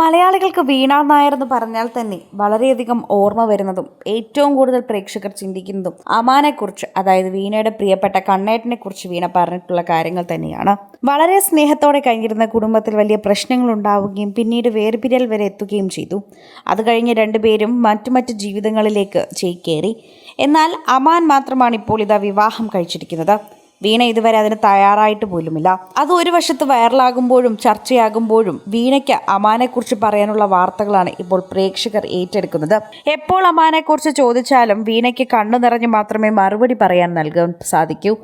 മലയാളികൾക്ക് വീണ നായർ എന്ന് പറഞ്ഞാൽ തന്നെ വളരെയധികം ഓർമ്മ വരുന്നതും ഏറ്റവും കൂടുതൽ പ്രേക്ഷകർ ചിന്തിക്കുന്നതും അമാനെക്കുറിച്ച് അതായത് വീണയുടെ പ്രിയപ്പെട്ട കണ്ണേട്ടനെ കുറിച്ച് വീണ പറഞ്ഞിട്ടുള്ള കാര്യങ്ങൾ തന്നെയാണ്. വളരെ സ്നേഹത്തോടെ കഴിഞ്ഞിരുന്ന കുടുംബത്തിൽ വലിയ പ്രശ്നങ്ങൾ ഉണ്ടാവുകയും പിന്നീട് വേർപിരിയൽ വരെ എത്തുകയും ചെയ്തു. അത് കഴിഞ്ഞ് രണ്ടുപേരും മറ്റു മറ്റു ജീവിതങ്ങളിലേക്ക് ചേക്കേറി. എന്നാൽ അമാൻ മാത്രമാണ് ഇപ്പോൾ ഇതാ വിവാഹം കഴിച്ചിരിക്കുന്നത്. വീണ ഇതുവരെ അതിന് തയ്യാറായിട്ട് പോലുമില്ല. അത് ഒരു വശത്ത് വൈറലാകുമ്പോഴും ചർച്ചയാകുമ്പോഴും വീണയ്ക്ക് അമാനെക്കുറിച്ച് പറയാനുള്ള വാർത്തകളാണ് ഇപ്പോൾ പ്രേക്ഷകർ ഏറ്റെടുക്കുന്നത്. എപ്പോൾ അമാനെക്കുറിച്ച് ചോദിച്ചാലും വീണയ്ക്ക് കണ്ണു നിറഞ്ഞ് മാത്രമേ മറുപടി പറയാൻ നൽകാൻ സാധിക്കൂ.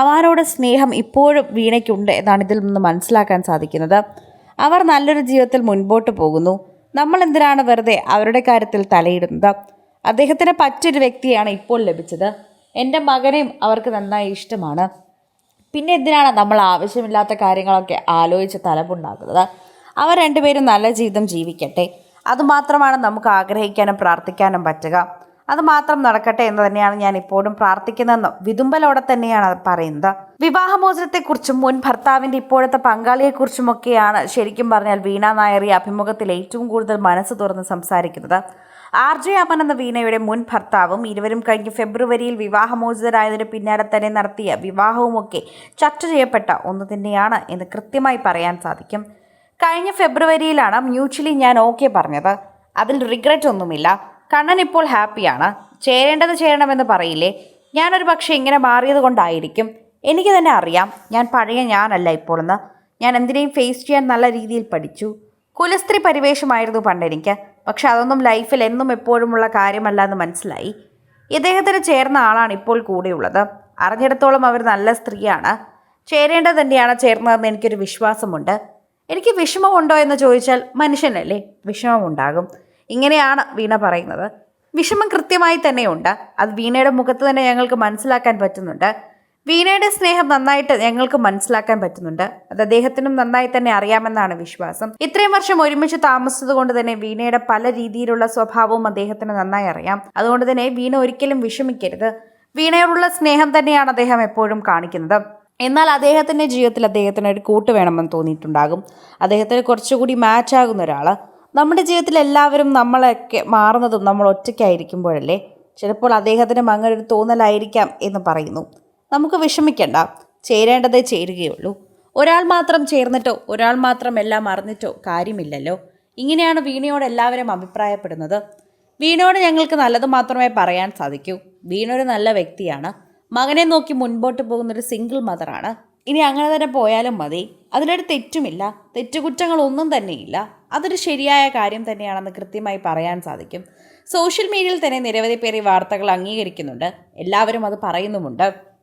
അമാനോട് സ്നേഹം ഇപ്പോഴും വീണയ്ക്കുണ്ട് എന്നാണ് ഇതിൽ നിന്ന് മനസ്സിലാക്കാൻ സാധിക്കുന്നത്. അവർ നല്ലൊരു ജീവിതത്തിൽ മുൻപോട്ട് പോകുന്നു. നമ്മൾ എന്തിനാണ് വെറുതെ അവരുടെ കാര്യത്തിൽ തലയിടുന്നത്? അദ്ദേഹത്തിന് പറ്റൊരു വ്യക്തിയാണ് ഇപ്പോൾ ലഭിച്ചത്. എന്റെ മകനെയും അവർക്ക് നന്നായി ഇഷ്ടമാണ്. പിന്നെ എന്തിനാണ് നമ്മൾ ആവശ്യമില്ലാത്ത കാര്യങ്ങളൊക്കെ ആലോചിച്ച് തലപ്പുണ്ടാക്കുന്നത് അവർ രണ്ടുപേരും നല്ല ജീവിതം ജീവിക്കട്ടെ. അതുമാത്രമാണ് നമുക്ക് ആഗ്രഹിക്കാനും പ്രാർത്ഥിക്കാനും പറ്റുക. അതുമാത്രം നടക്കട്ടെ എന്ന് തന്നെയാണ് ഞാൻ ഇപ്പോഴും പ്രാർത്ഥിക്കുന്നതെന്നും വിതുമ്പലോടെ തന്നെയാണ് പറയുന്നത്. വിവാഹമോചനത്തെക്കുറിച്ചും മുൻ ഭർത്താവിന്റെ ഇപ്പോഴത്തെ പങ്കാളിയെക്കുറിച്ചുമൊക്കെയാണ് ശരിക്കും പറഞ്ഞാൽ വീണ നായർ അഭിമുഖത്തിൽ ഏറ്റവും കൂടുതൽ മനസ്സ് തുറന്ന് സംസാരിക്കുന്നത്. ആർ ജെ അമൻ എന്ന വീണയുടെ മുൻ ഭർത്താവും ഇരുവരും കഴിഞ്ഞ ഫെബ്രുവരിയിൽ വിവാഹമോചിതരായതിനു പിന്നാലെ തന്നെ നടത്തിയ വിവാഹവുമൊക്കെ ചർച്ച ചെയ്യപ്പെട്ട ഒന്ന് തന്നെയാണ് എന്ന് കൃത്യമായി പറയാൻ സാധിക്കും. കഴിഞ്ഞ ഫെബ്രുവരിയിലാണ് മ്യൂച്വലി ഞാൻ ഓക്കെ പറഞ്ഞത്. അതിൽ റിഗ്രറ്റ് ഒന്നുമില്ല. കണ്ണൻ ഇപ്പോൾ ഹാപ്പിയാണ്. ചേരേണ്ടത് ചേരണമെന്ന് പറയില്ലേ? ഞാനൊരു പക്ഷേ ഇങ്ങനെ മാറിയത് കൊണ്ടായിരിക്കും. എനിക്ക് തന്നെ അറിയാം. ഞാൻ പഴയ ഞാനല്ല ഇപ്പോഴെന്ന് ഞാൻ എന്തിനേയും ഫേസ് ചെയ്യാൻ നല്ല രീതിയിൽ പഠിച്ചു. കുലസ്ത്രീ പരിവേഷമായിരുന്നു പണ്ടെനിക്ക്. പക്ഷെ അതൊന്നും ലൈഫിൽ എന്നും എപ്പോഴുമുള്ള കാര്യമല്ല എന്ന് മനസ്സിലായി. ഇദ്ദേഹത്തിന് ചേർന്ന ആളാണ് ഇപ്പോൾ കൂടെയുള്ളത്. അറിഞ്ഞിടത്തോളം അവർ നല്ല സ്ത്രീയാണ്. ചേരേണ്ടത് തന്നെയാണ് ചേർന്നതെന്ന് എനിക്കൊരു വിശ്വാസമുണ്ട്. എനിക്ക് വിഷമമുണ്ടോ എന്ന് ചോദിച്ചാൽ മനുഷ്യനല്ലേ വിഷമമുണ്ടാകും. ഇങ്ങനെയാണ് വീണ പറയുന്നത്. വിഷമം കൃത്യമായി തന്നെയുണ്ട്. അത് വീണയുടെ മുഖത്ത് തന്നെ ഞങ്ങൾക്ക് മനസ്സിലാക്കാൻ പറ്റുന്നുണ്ട്. വീണയുടെ സ്നേഹം നന്നായിട്ട് ഞങ്ങൾക്ക് മനസ്സിലാക്കാൻ പറ്റുന്നുണ്ട്. അത് അദ്ദേഹത്തിനും നന്നായി തന്നെ അറിയാമെന്നാണ് വിശ്വാസം. ഇത്രയും വർഷം ഒരുമിച്ച് താമസിച്ചത് കൊണ്ട് തന്നെ വീണയുടെ പല രീതിയിലുള്ള സ്വഭാവവും അദ്ദേഹത്തിന് നന്നായി അറിയാം. അതുകൊണ്ട് തന്നെ വീണ ഒരിക്കലും വിഷമിക്കരുത്. വീണയോടുള്ള സ്നേഹം തന്നെയാണ് അദ്ദേഹം എപ്പോഴും കാണിക്കുന്നത്. എന്നാൽ അദ്ദേഹത്തിന്റെ ജീവിതത്തിൽ അദ്ദേഹത്തിന് ഒരു കൂട്ട് വേണമെന്ന് തോന്നിയിട്ടുണ്ടാകും. അദ്ദേഹത്തിന് കുറച്ചുകൂടി മാച്ച് ആകുന്ന ഒരാൾ. നമ്മുടെ ജീവിതത്തിൽ എല്ലാവരും നമ്മളൊക്കെ മാറുന്നതും നമ്മൾ ഒറ്റയ്ക്കായിരിക്കുമ്പോഴല്ലേ? ചിലപ്പോൾ അദ്ദേഹത്തിന് അങ്ങനെ ഒരു തോന്നലായിരിക്കാം എന്ന് പറയുന്നു. നമുക്ക് വിഷമിക്കണ്ട. ചേരേണ്ടതേ ചേരുകയുള്ളൂ. ഒരാൾ മാത്രം ചേർന്നിട്ടോ ഒരാൾ മാത്രം എല്ലാം അറിഞ്ഞിട്ടോ കാര്യമില്ലല്ലോ. ഇങ്ങനെയാണ് വീണയോട് എല്ലാവരും അഭിപ്രായപ്പെടുന്നത്. വീണയോട് ഞങ്ങൾക്ക് നല്ലത് മാത്രമേ പറയാൻ സാധിക്കൂ. വീണ ഒരു നല്ല വ്യക്തിയാണ്. മകനെ നോക്കി മുൻപോട്ട് പോകുന്നൊരു സിംഗിൾ മദറാണ് ഇനി അങ്ങനെ തന്നെ പോയാലും മതി. അതിലൊരു തെറ്റുമില്ല. തെറ്റുകുറ്റങ്ങളൊന്നും തന്നെയില്ല. അതൊരു ശരിയായ കാര്യം തന്നെയാണെന്ന് കൃത്യമായി പറയാൻ സാധിക്കും. സോഷ്യൽ മീഡിയയിൽ തന്നെ നിരവധി പേർ ഈ വാർത്തകൾ അംഗീകരിക്കുന്നുണ്ട്. എല്ലാവരും അത് പറയുന്നുമുണ്ട്.